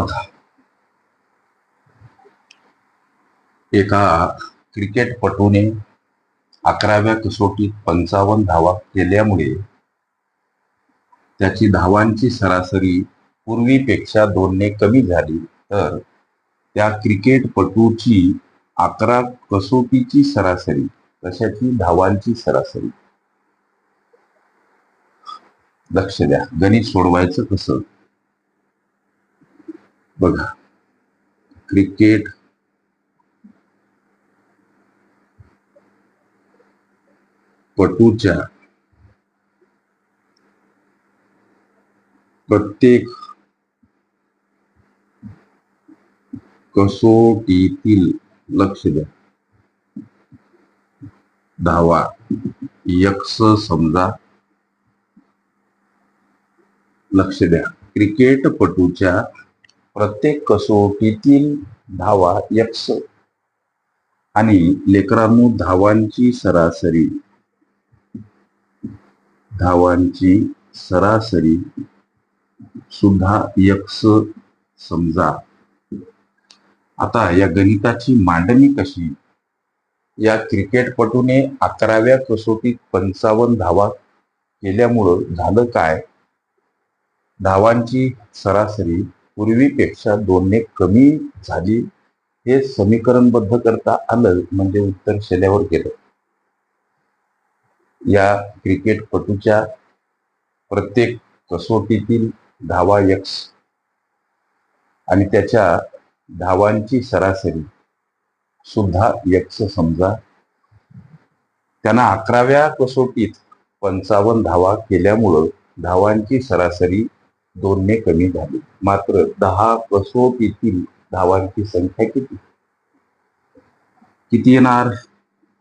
बघा. एका क्रिकेटपटूने अकराव्या कसोटीत पंचावन्न धावा केल्यामुळे त्याची धावांची सरासरी पूर्वीपेक्षा दोनने कमी झाली. तर त्या क्रिकेटपटूची अकरा कसोटीची सरासरी कशाची? धावांची सरासरी. लक्ष द्या. गणित सोडवायचं कसं? बघा. क्रिकेट पटूच्या. प्रत्येक कसोटीतील लक्ष द्या. धावा. यक्स समजा. लक्ष द्या. क्रिकेटपटूच्या प्रत्येक कसोटीतील धावा यक्ष. आणि लेकरांनो धावांची सरासरी. धावांची सरासरी सुद्धा यक्ष समजा. आता या गणिताची मांडणी कशी? या क्रिकेटपटूने अकराव्या कसोटीत पंचावन्न धावा केल्यामुळं झालं काय? धावांची सरासरी पूर्वीपेक्षा दोनने कमी झाली. हे समीकरणबद्ध करता आलं म्हणजे उत्तर शेल्यावर गेलं. या क्रिकेटपटूच्या प्रत्येक कसोटीतील धावा यक्स आणि त्याच्या धावांची सरासरी सुद्धा यक्स समजा. त्यांना अकराव्या कसोटीत पंचावन्न धावा केल्यामुळं धावांची सरासरी दोनने कमी झाली. मात्र दहा कसोटीतील धावांची संख्या किती? किती येणार?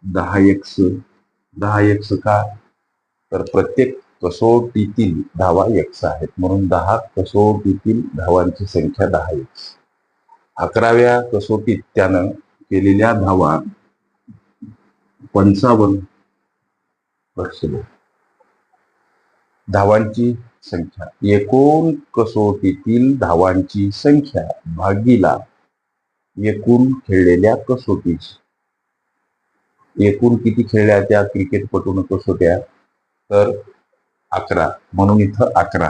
दहा एक्स दहा एक्स का? तर प्रत्येक कसोटीतील धावा एक्स आहेत. म्हणून दहा कसोटीतील धावांची संख्या दहा एक्स. अकराव्या कसोटीत त्यानं केलेल्या धावा पंचावन्न. धावांची संख्या. एकूण कसोटीतील धावांची संख्या भागीला एकूण खेळलेल्या कसोटीची. एकूण किती खेळल्या त्या क्रिकेटपटून कसोट्या? तर अकरा. म्हणून इथं अकरा.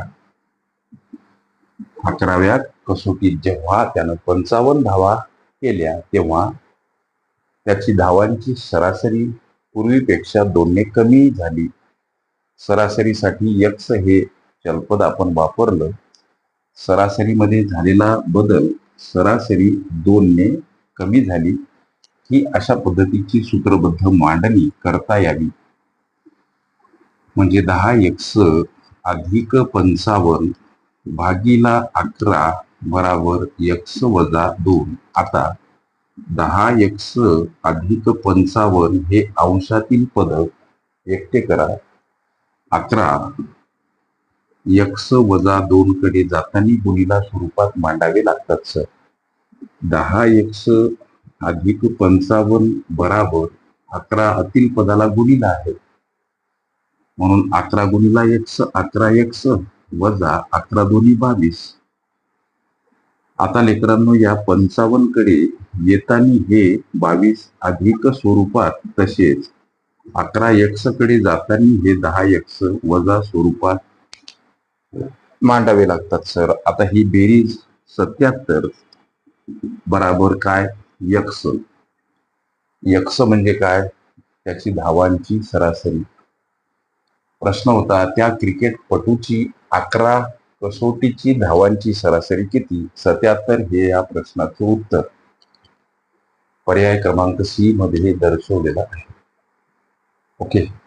अकराव्या कसोटीत जेव्हा त्यानं पंचावन्न धावा केल्या तेव्हा त्याची धावांची सरासरी पूर्वीपेक्षा दोनने कमी झाली. सरासरीसाठी यक्स हे चलपद आपण वापरलं सरासरीमध्ये झालेला बदल सरासरी दोनने कमी झाली ही अशा पद्धतीची सूत्रबद्ध मांडणी करता यावी. म्हणजे दहा एक्स अधिक पंचावन्न भागीला अकरा बराबर एक्स वजा दोन. आता दहा एक्स अधिक पंचावन्न हे अंशातील पद एकटे करा. अकरा यक्ष वजा दोन कडे जाताना गुणीला स्वरूपात मांडावे लागतात सर. दहा यक्ष अधिक पंचावन्न बराबर अकरा अतील पदाला गुणीला आहे. म्हणून अकरा गुणीला यक्ष अकरा यक्ष वजा अकरा दोन्ही बावीस. आता लेकरांनो या पंचावन्नकडे येताना हे बावीस अधिक स्वरूपात तसेच अकरा एक्सकडे जाताना हे दहा यक्ष वजा स्वरूपात मांडावे लागतात सर. आता ही बेरीज सत्याहत्तर बराबर काय? यक्ष यक्ष म्हणजे काय? त्याची धावांची सरासरी. प्रश्न होता त्या क्रिकेटपटूची अकरा कसोटीची धावांची सरासरी किती? सत्याहत्तर हे या प्रश्नाचं उत्तर. पर्याय क्रमांक सी मध्ये दर्शवलेला आहे. ओके.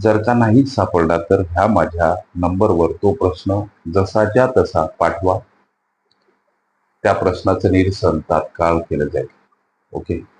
जर का नाहीच सापडला तर ह्या माझ्या नंबरवर तो प्रश्न जसाच्या तसा पाठवा. त्या प्रश्नाचं निरसन तात्काळ केलं जाईल. ओके?